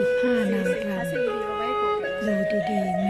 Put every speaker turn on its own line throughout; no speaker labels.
15 นางรำ
เราดีๆมี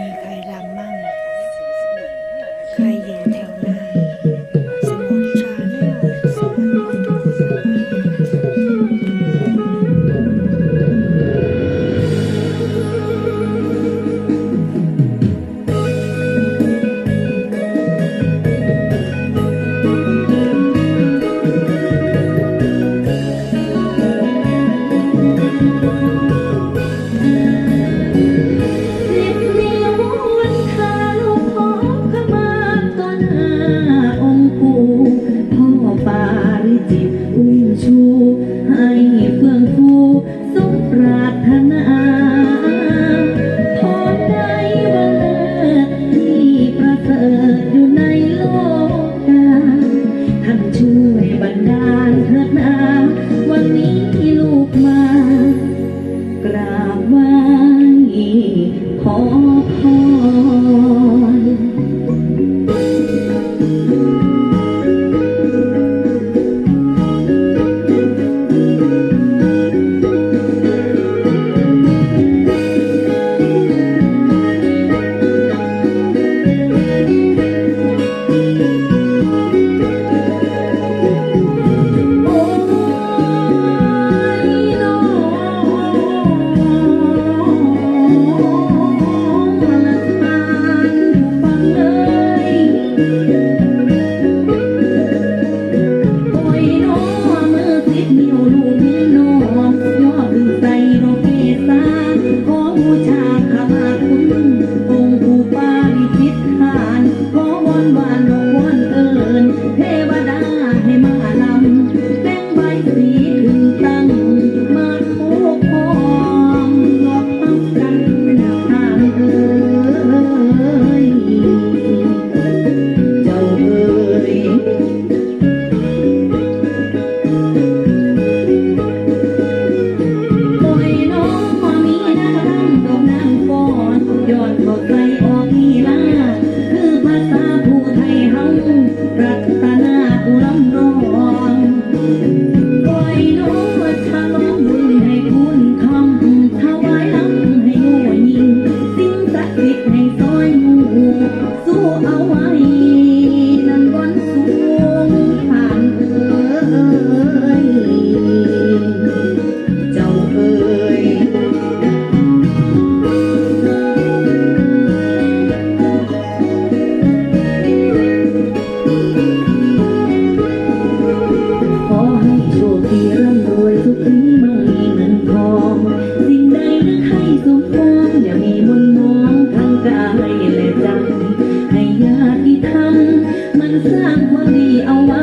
สร้างพอดีเอาไว้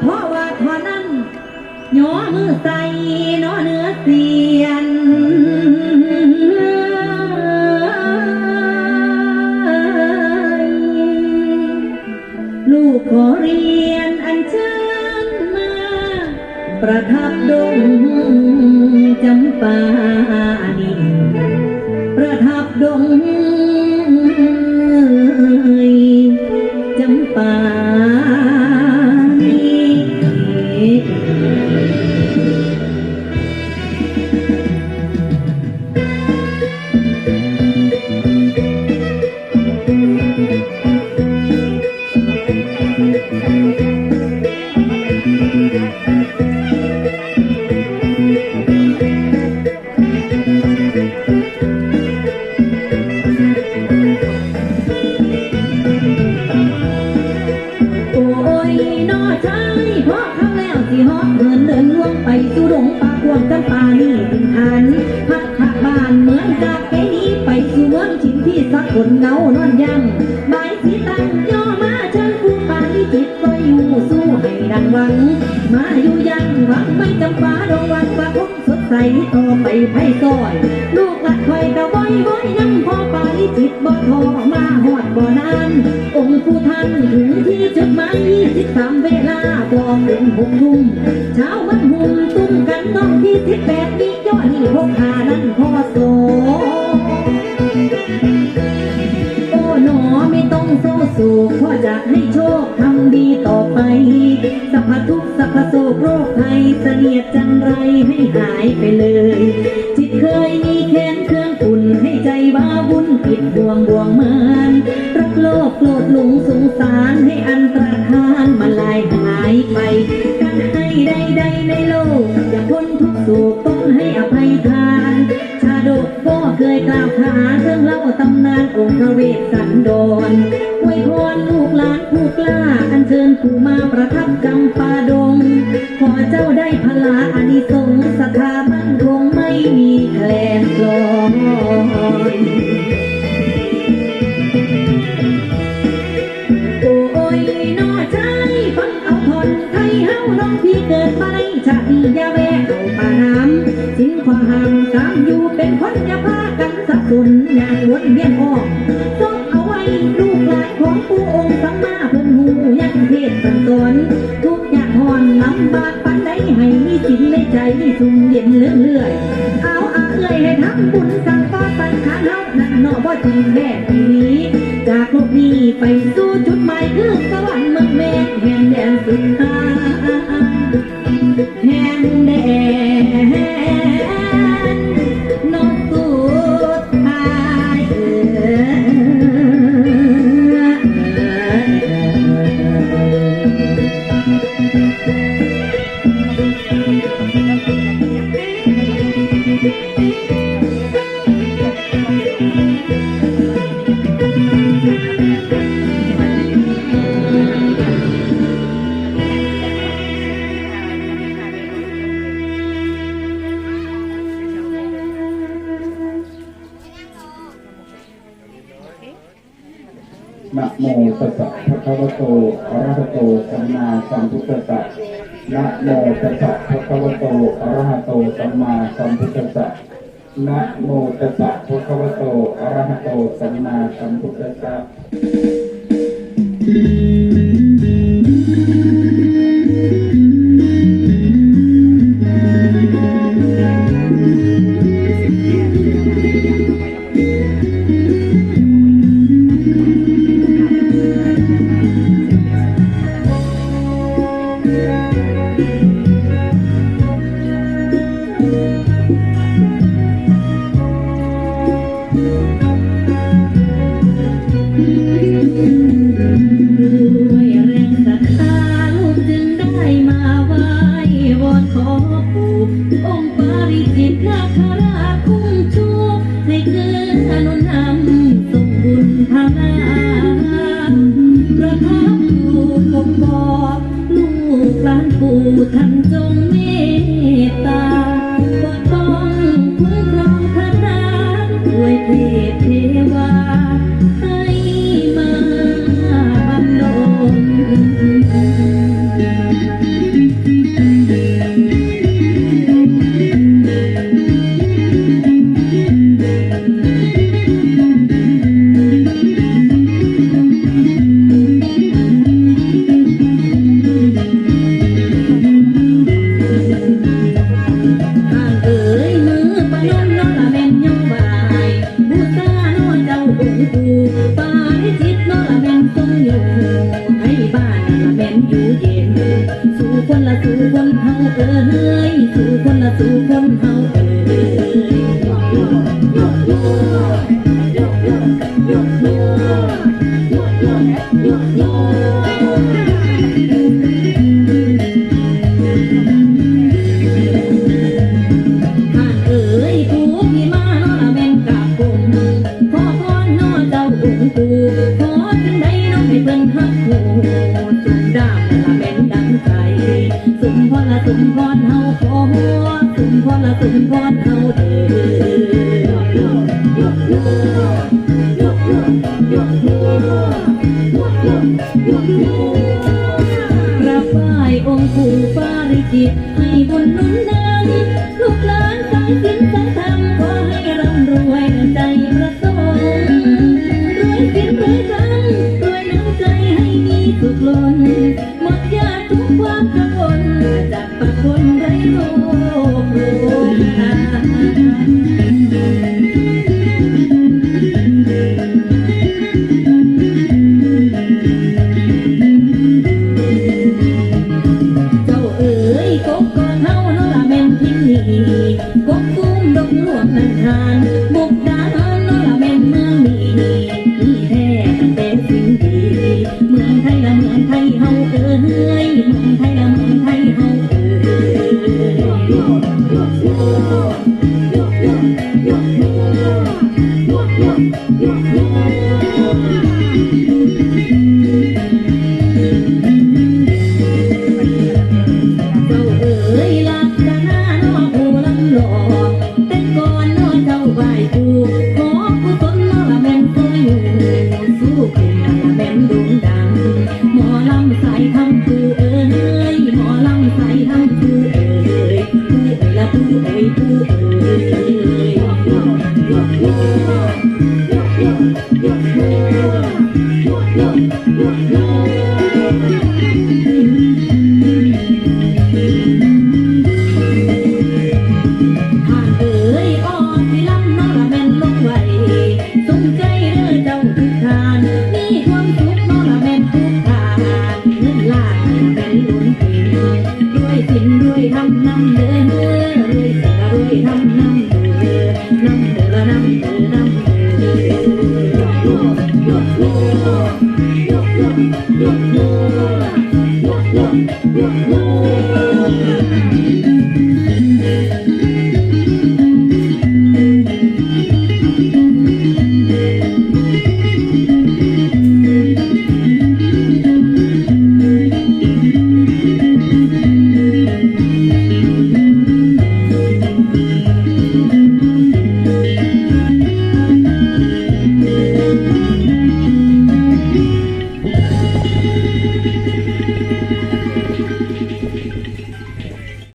เพราะว่าคนนั้นน้องมือใส่นอเนื้อเสียนลูกขอเรียนอันเชิญมา ประทับดงจำปานีประทับดงจำปา ต่อไปไพ่ซอย ลูกหลักคอยกะว้อยว้อยนั่งพอไปจิตบ่ทอมาหอดบ่นาน องค์ผู้ท่านถึงที่จุดหมายยี่สิบสามเวลาพอถึงหกทุ่มเช้ามันหุ่มตุ้มกันน้องที่สิบแปดมียอดนี่พก ไม่ต้องโซโศกเพราะจะให้โชคทำดีต่อไปสัพพทุกสัพพโศกโรคภัยเสนียดจันไรให้หายไปเลย จิตเคยมีแค้นเครื่องอุ่นให้ใจว้าวุ่นผิดบ่วงบ่วงมานรักโลภโกรธหลงสงสารให้อันตรธานมาลายหายไป กันให้ใดๆในโลกอย่าพ้นทุกโศกต้องให้อภัยทาน เคยกล่าวขานเรื่องเล่าตำนานองค์พระเวสสันดรอวยพรลูกหลานผู้กล้า อัญเชิญผู้มาประทับจำปาดง ขอเจ้าได้พลาอานิสงส์ศามั่นคงไม่มีแคลนกลอนโอ้ยนอใจฟังเอาทนไทยเฮาน้องพี่เกิดมาในชาติยาแวะเอาป่าน้ำสิ้นความ อยู่เป็นคนอย่าพากันสับสนอย่างวนเวียนอ้อมต้องเอาไว้ลูกหลานของผู้องค์สัมมาเพิ่นหูยังเทศสันสอนทุกอย่างหอนลำบากปันใดให้มีสินในใจสุ่มเย็นเรื่อยๆเอาอาเอ้ยให้ทำบุญสั่งต่อสังขารเฮานั่นเนอบ่จริงแท้ทีนี้จากโลกนี้ไปสู่จุดหมายคือสวรรค์เมืองแม่แห่งแดนสุดท้ายแห่งแดน ส
สะภะคะวะโตอะระหะโตสัมมาสัมพุทธัสสะนะโมตัสสะภะคะวะโตอะระหะโตสัมมาสัมพุทธัสสะนะโมตัสสะภะคะวะโตอะระหะโตสัมมาสัมพุทธัสสะ